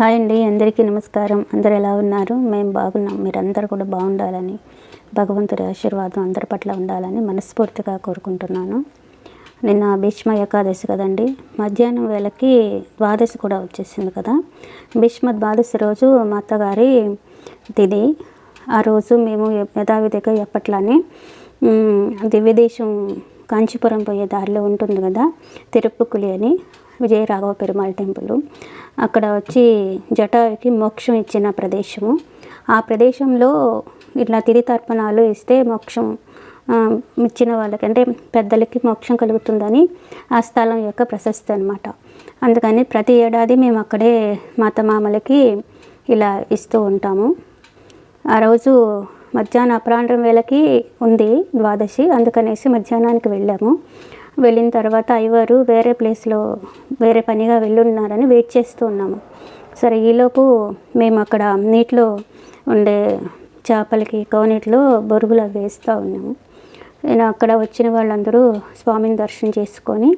Hi అండి అందరికీ నమస్కారం. అందరు ఎలా ఉన్నారు? మేము బాగున్నాం. మీరందరూ కూడా బాగుండాలని భగవంతుడి ఆశీర్వాదం అందరి పట్ల ఉండాలని మనస్ఫూర్తిగా కోరుకుంటున్నాను. నిన్న భీష్మ ఏకాదశి కదండి. మధ్యాహ్నం వేళకి ద్వాదశి కూడా వచ్చేసింది కదా. భీష్మ ద్వాదశి రోజు మా అత్తగారి తిది. ఆ రోజు మేము యథావిధిగా ఎప్పట్లానే దివ్యదేశం కాంచీపురం పోయే దారిలో ఉంటుంది కదా తిరుప్పుకులి అని. విజయరాఘవ పెరుమాళ్ టెంపుల్. అక్కడ వచ్చి జటాకి మోక్షం ఇచ్చిన ప్రదేశము. ఆ ప్రదేశంలో ఇట్లా తిరితర్పణాలు ఇస్తే మోక్షం ఇచ్చిన వాళ్ళకి అంటే పెద్దలకి మోక్షం కలుగుతుందని ఆ స్థలం యొక్క ప్రశస్తి అనమాట అందుకని ప్రతి ఏడాది మేము అక్కడే మాతమామలకి ఇలా ఇస్తూ ఉంటాము. ఆ రోజు మధ్యాహ్నం అపరాహ్నం వేళకి ఉంది ద్వాదశి అందుకనేసి మధ్యాహ్నానికి వెళ్ళాము. వెళ్ళిన తర్వాత అయ్యవారు వేరే ప్లేస్లో వేరే పనిగా వెళ్ళున్నారని వెయిట్ చేస్తూ ఉన్నాము. సరే ఈలోపు మేము అక్కడ నీటిలో ఉండే చేపలకి కోనేటిలో బొరుగులు అవి వేస్తూ ఉన్నాము. నేను అక్కడ వచ్చిన వాళ్ళందరూ స్వామిని దర్శనం చేసుకొని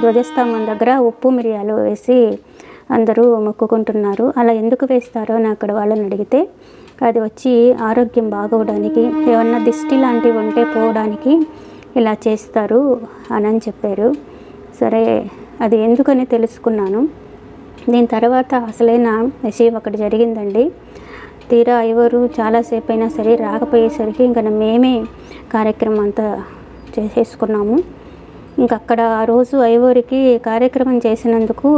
ధ్వజస్తంభం దగ్గర ఉప్పు మిరియాలు వేసి అందరూ మొక్కుకుంటున్నారు. అలా ఎందుకు వేస్తారో అని అక్కడ వాళ్ళని అడిగితే అది వచ్చి ఆరోగ్యం బాగోవడానికి ఏమన్నా దిష్టి లాంటివి ఉంటే పోవడానికి ఇలా చేస్తారు అని అని చెప్పారు. సరే అది ఎందుకని తెలుసుకున్నాను. దీని తర్వాత అసలైన విషయం ఒకటి జరిగిందండి. తీరా ఎవరు చాలాసేపు అయినా సరే రాకపోయేసరికి ఇంకా మేమే కార్యక్రమం అంతా చేసేసుకున్నాము. ఇంకా అక్కడ ఆ రోజు ఐవోరికి కార్యక్రమం చేసినందుకు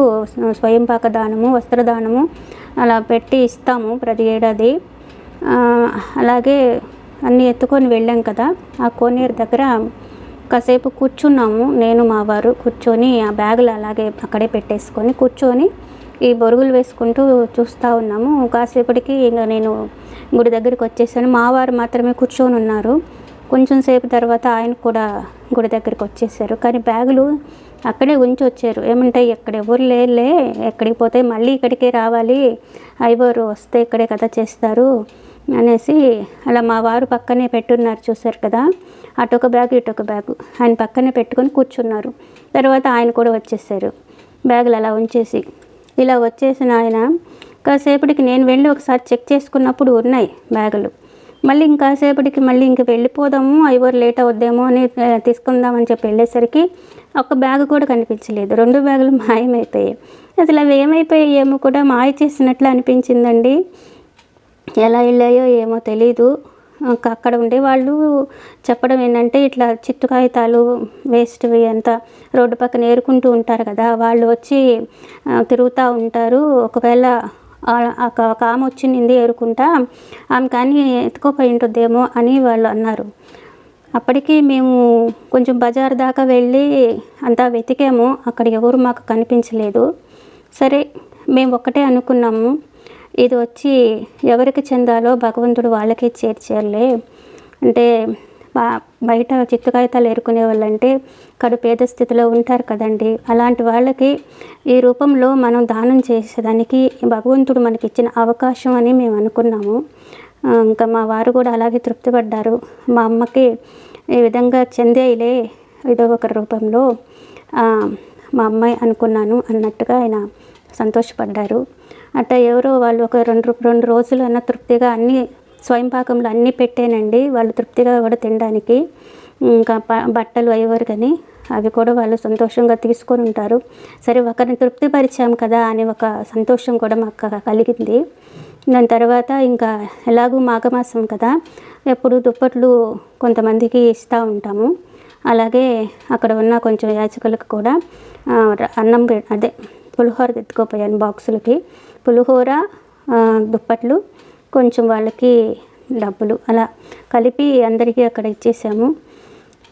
స్వయంపాక దానము వస్త్రదానము అలా పెట్టి ఇస్తాము ప్రతి ఏడాది. అలాగే అన్నీ ఎత్తుకొని వెళ్ళాం కదా ఆ కోనేరు దగ్గర కాసేపు కూర్చున్నాము. నేను మా వారు కూర్చొని ఆ బ్యాగులు అలాగే అక్కడే పెట్టేసుకొని కూర్చొని ఈ బొరుగులు వేసుకుంటూ చూస్తూ ఉన్నాము. కాసేపటికి ఇంకా నేను గుడి దగ్గరికి వచ్చేసాను. మా వారు మాత్రమే కూర్చొని ఉన్నారు. కొంచెం సేపు తర్వాత ఆయన కూడా గుడి దగ్గరికి వచ్చేసారు. కానీ బ్యాగులు అక్కడే ఉంచి వచ్చారు ఏమంటే ఎక్కడ ఎవరు లేలే ఎక్కడికి పోతే మళ్ళీ ఇక్కడికే రావాలి. ఐవరు వస్తే ఇక్కడే కథ చేస్తారు. అనేసి అలా మా వారు పక్కనే పెట్టున్నారు చూశారు కదా? అటొక బ్యాగ్ ఇటొక బ్యాగ్. ఆయన పక్కనే పెట్టుకొని కూర్చున్నారు. తర్వాత ఆయన కూడా వచ్చేసారు. బ్యాగులు అలా ఉంచేసి. ఇలా వచ్చేసిన ఆయన కాసేపటికి నేను వెళ్ళి ఒకసారి చెక్ చేసుకున్నప్పుడు ఉన్నాయి బ్యాగులు. మళ్ళీ ఇంకాసేపటికి మళ్ళీ ఇంక వెళ్ళిపోదాము ఐవర్ లేట్ అవుద్దేమో అని తీసుకుందామని చెప్పి వెళ్ళేసరికి ఒక బ్యాగ్ కూడా కనిపించలేదు. రెండు బ్యాగులు మాయమైపోయాయి. అసలు అవి ఏమైపోయాయేమో కూడా మాయ చేసినట్లు అనిపించిందండి. ఎలా వెళ్ళాయో ఏమో తెలీదు. ఇంకా అక్కడ ఉండే వాళ్ళు చెప్పడం ఏంటంటే ఇట్లా చిత్తు కాగితాలు వేస్ట్వి అంతా రోడ్డు పక్కన ఏరుకుంటూ ఉంటారు కదా వాళ్ళు వచ్చి తిరుగుతూ ఉంటారు. ఒకవేళ ఒక ఆమె కా- వచ్చింది ఏరుకుంటా ఆమె కానీ ఎత్తుకోపోయి ఉంటుందేమో అని వాళ్ళు అన్నారు. అప్పటికి మేము కొంచెం బజార్ దాకా వెళ్ళి అంతా వెతికాము. అక్కడ ఎవరు మాకు కనిపించలేదు. సరే మేము ఒక్కటే అనుకున్నాము. ఇది వచ్చి ఎవరికి చెందాలో భగవంతుడు వాళ్ళకే చేర్చేయాలి. అంటే బయట చిత్తు కాగితాలు ఏరుకునే వాళ్ళంటే కడు పేద స్థితిలో ఉంటారు కదండి. అలాంటి వాళ్ళకి ఈ రూపంలో మనం దానం చేసేదానికి భగవంతుడు మనకి ఇచ్చిన అవకాశం అని మేము అనుకున్నాము. ఇంకా మా వారు కూడా అలాగే తృప్తిపడ్డారు. మా అమ్మకి ఈ విధంగా చెందేయిలే ఏదో ఒక రూపంలో మా అమ్మాయి అనుకున్నాను అన్నట్టుగా ఆయన సంతోషపడ్డారు. అట్లా ఎవరో వాళ్ళు ఒక రెండు రెండు రోజులు అన్న తృప్తిగా అన్ని స్వయం పాకంలో అన్నీ పెట్టానండి. వాళ్ళు తృప్తిగా కూడా తినడానికి. ఇంకా బట్టలు అయ్యేవారు కానీ అవి కూడా వాళ్ళు సంతోషంగా తీసుకొని ఉంటారు. సరే ఒకరిని తృప్తిపరిచాం కదా అని ఒక సంతోషం కూడా మాకు కలిగింది. దాని తర్వాత ఇంకా ఎలాగూ మాఘమాసం కదా. ఎప్పుడు దుప్పట్లు కొంతమందికి ఇస్తూ ఉంటాము. అలాగే అక్కడ ఉన్న కొంచెం యాచకులకు కూడా అన్నం అదే పులిహోర తెచ్చుకోపోయాను బాక్సులకి. పులిహోర దుప్పట్లు కొంచెం వాళ్ళకి డబ్బులు అలా కలిపి అందరికీ అక్కడ ఇచ్చేసాము.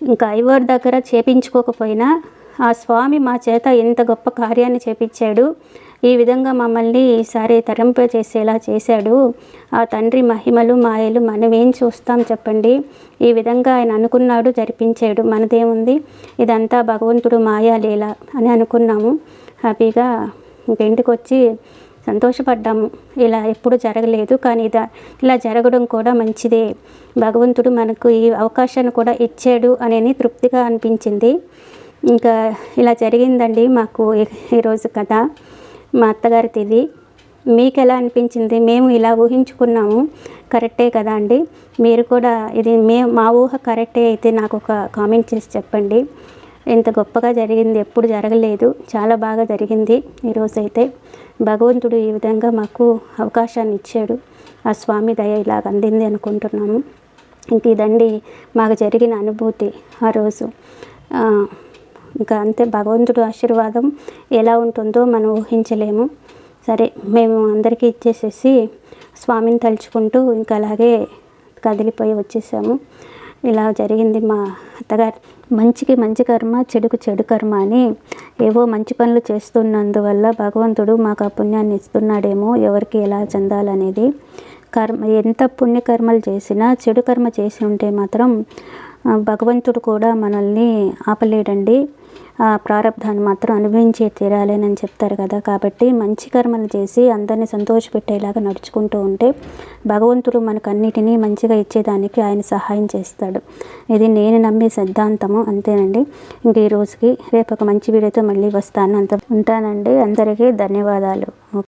ఇంకా ఐవర్ దగ్గర చేపించుకోకపోయినా ఆ స్వామి మా చేత ఎంత గొప్ప కార్యాన్ని చేపించాడు ఈ విధంగా మమ్మల్ని ఈసారి తరింప చేసేలా చేశాడు. ఆ తండ్రి మహిమలు మాయలు మనమేం చూస్తాం చెప్పండి. ఈ విధంగా ఆయన అనుకున్నాడు జరిపించాడు. మనదేముంది? ఇదంతా భగవంతుడు మాయా లీల అని అనుకున్నాము. హ్యాపీగా ఇంక ఇంటికి వచ్చి సంతోషపడ్డాము. ఇలా ఎప్పుడు జరగలేదు కానీ ఇదా ఇలా జరగడం కూడా మంచిదే. భగవంతుడు మనకు ఈ అవకాశాన్ని కూడా ఇచ్చాడు అనేది తృప్తిగా అనిపించింది. ఇంకా ఇలా జరిగిందండి మాకు ఈరోజు కథ మా అత్తగారి తిది మీకు ఎలా అనిపించింది? మేము ఇలా ఊహించుకున్నాము. కరెక్టే కదా అండి? మీరు కూడా ఇది మే మా ఊహ కరెక్టే అయితే నాకు ఒక కామెంట్ చేసి చెప్పండి. ఇంత గొప్పగా జరిగింది ఎప్పుడు జరగలేదు. చాలా బాగా జరిగింది ఈరోజైతే భగవంతుడు ఈ విధంగా మాకు అవకాశాన్ని ఇచ్చాడు. ఆ స్వామి దయ ఇలాగ అందింది అనుకుంటున్నాము. ఇంక ఇదండి మాకు జరిగిన అనుభూతి ఆ రోజు. ఇంకా అంతే భగవంతుడు ఆశీర్వాదం ఎలా ఉంటుందో మనం ఊహించలేము. సరే మేము అందరికీ ఇచ్చేసేసి స్వామిని తలుచుకుంటూ ఇంకా అలాగే కదిలిపోయి వచ్చేసాము. ఇలా జరిగింది మా అత్తగారు. మంచికి మంచి కర్మ చెడుకు చెడు కర్మ అని ఏవో మంచి పనులు చేస్తున్నందువల్ల భగవంతుడు మాకు ఆ పుణ్యాన్ని ఇస్తున్నాడేమో ఎవరికి ఎలా చెందాలనేది. కర్మ ఎంత పుణ్యకర్మలు చేసినా చెడు కర్మ చేసి ఉంటే మాత్రం భగవంతుడు కూడా మనల్ని ఆపలేడండి. ప్రారంధాన్ని మాత్రం అనుభవించే తీరాలేనని చెప్తారు కదా. కాబట్టి మంచి కర్మలు చేసి అందరినీ సంతోషపెట్టేలాగా నడుచుకుంటూ ఉంటే భగవంతుడు మనకు అన్నిటినీ మంచిగా ఇచ్చేదానికి ఆయన సహాయం చేస్తాడు. ఇది నేను నమ్మే సిద్ధాంతము అంతేనండి. ఇంక ఈ రోజుకి రేపు ఒక మంచి వీడియోతో మళ్ళీ వస్తాను. అంత ఉంటానండి. అందరికీ ధన్యవాదాలు.